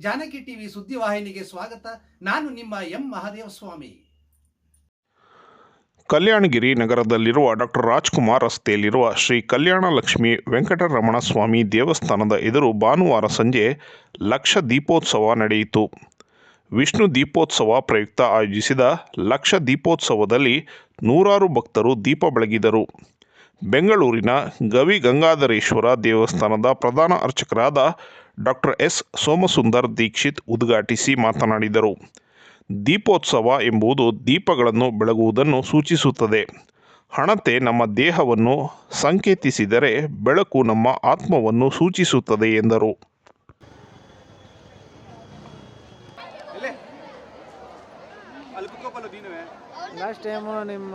Janaki TV ಸುದ್ದಿವಾಹಿನಿಗೆ ಸ್ವಾಗತ. ನಾನು ನಿಮ್ಮ ಎಂ ಮಹಾದೇವ ಸ್ವಾಮಿ. ಕಲ್ಯಾಣಗಿರಿ ನಗರದಲ್ಲಿರುವ ಡಾಕ್ಟರ್ ರಾಜ್ಕುಮಾರ್ ರಸ್ತೆಯಲ್ಲಿರುವ ಶ್ರೀ ಕಲ್ಯಾಣ ಲಕ್ಷ್ಮಿ ವೆಂಕಟರಮಣ ಸ್ವಾಮಿ ದೇವಸ್ಥಾನದ ಎದುರು ಭಾನುವಾರ ಸಂಜೆ ಲಕ್ಷ ದೀಪೋತ್ಸವ ನಡೆಯಿತು. ವಿಷ್ಣು ದೀಪೋತ್ಸವ ಪ್ರಯುಕ್ತ ಆಯೋಜಿಸಿದ ಲಕ್ಷ ದೀಪೋತ್ಸವದಲ್ಲಿ ನೂರಾರು ಭಕ್ತರು ದೀಪ ಬೆಳಗಿದರು. ಬೆಂಗಳೂರಿನ ಗವಿ ಗಂಗಾಧರೇಶ್ವರ ದೇವಸ್ಥಾನದ ಪ್ರಧಾನ ಅರ್ಚಕರಾದ ಡಾಕ್ಟರ್ ಎಸ್. ಸೋಮಸುಂದರ್ ದೀಕ್ಷಿತ್ ಉದ್ಘಾಟಿಸಿ ಮಾತನಾಡಿದರು. ದೀಪೋತ್ಸವ ಎಂಬುದು ದೀಪಗಳನ್ನು ಬೆಳಗುವುದನ್ನು ಸೂಚಿಸುತ್ತದೆ. ಹಣತೆ ನಮ್ಮ ದೇಹವನ್ನು ಸಂಕೇತಿಸಿದರೆ ಬೆಳಕು ನಮ್ಮ ಆತ್ಮವನ್ನು ಸೂಚಿಸುತ್ತದೆ ಎಂದರು. ಲಾಸ್ಟ್ ಟೈಮು ನಿಮ್ಮ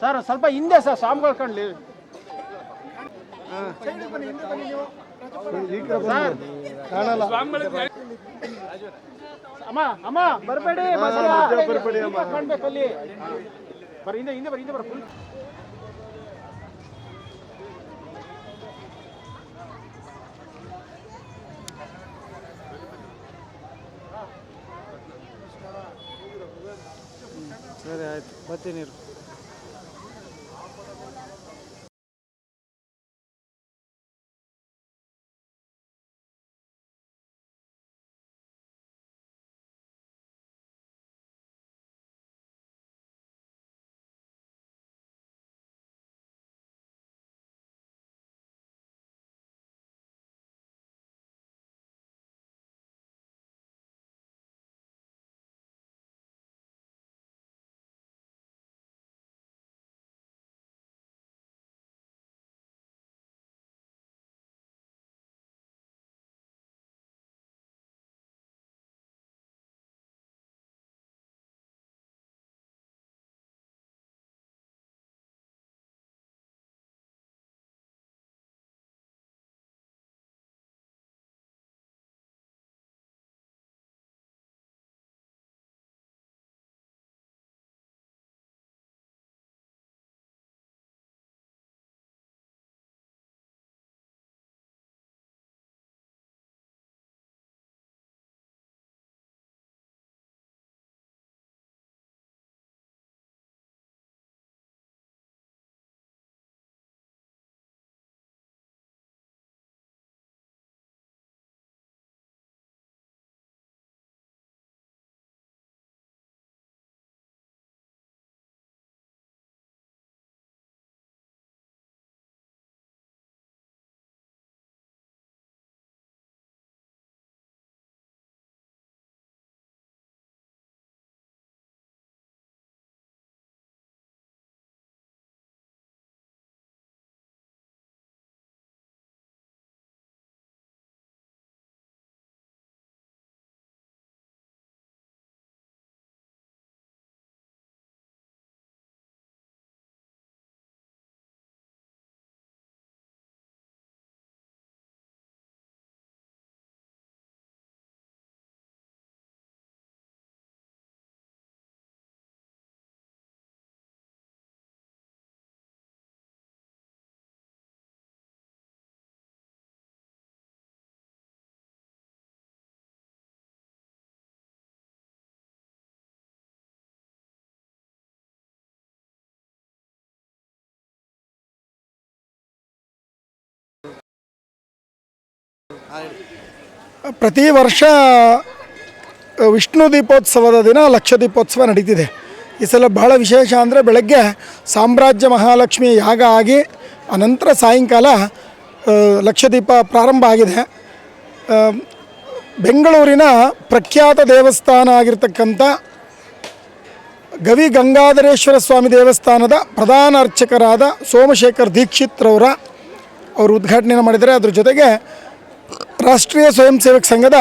ಸರ್ ಸ್ವಲ್ಪ ಹಿಂದೆ ಸರ್ ಸ್ವಾಮಿಗಳು ಕಣ್ಲಿ ಸರ್ ಕಾಣಲ್ಲ ಅಮ್ಮ ಅಮ್ಮ ಬರಬೇಡಿ ಬರಬೇಡಿ ಕಾಣ್ಬೇಕಲ್ಲಿ ಬರ ಹಿಂದೆ ಹಿಂದೆ ಬರ ಹಿಂದೆ ಬರ ಸರಿ ಆಯ್ತು ಬರ್ತೀನಿ ಪ್ರತಿ ವರ್ಷ ವಿಷ್ಣು ದೀಪೋತ್ಸವದ ದಿನ ಲಕ್ಷ ದೀಪೋತ್ಸವ ನಡೀತಿದೆ. ಈ ಸಲ ಬಹಳ ವಿಶೇಷ ಅಂದರೆ ಬೆಳಗ್ಗೆ ಸಾಮ್ರಾಜ್ಯ ಮಹಾಲಕ್ಷ್ಮಿ ಯಾಗ ಆಗಿ, ಅನಂತರ ಸಾಯಂಕಾಲ ಲಕ್ಷದೀಪ ಪ್ರಾರಂಭ ಆಗಿದೆ. ಬೆಂಗಳೂರಿನ ಪ್ರಖ್ಯಾತ ದೇವಸ್ಥಾನ ಆಗಿರ್ತಕ್ಕಂಥ ಗವಿ ಗಂಗಾಧರೇಶ್ವರ ಸ್ವಾಮಿ ದೇವಸ್ಥಾನದ ಪ್ರಧಾನ ಅರ್ಚಕರಾದ ಸೋಮಶೇಖರ್ ದೀಕ್ಷಿತ್ ರವರ, ಅವರು ಉದ್ಘಾಟನೆ ಮಾಡಿದರೆ ಅದ್ರ ಜೊತೆಗೆ ರಾಷ್ಟ್ರೀಯ ಸ್ವಯಂ ಸೇವಕ ಸಂಘದ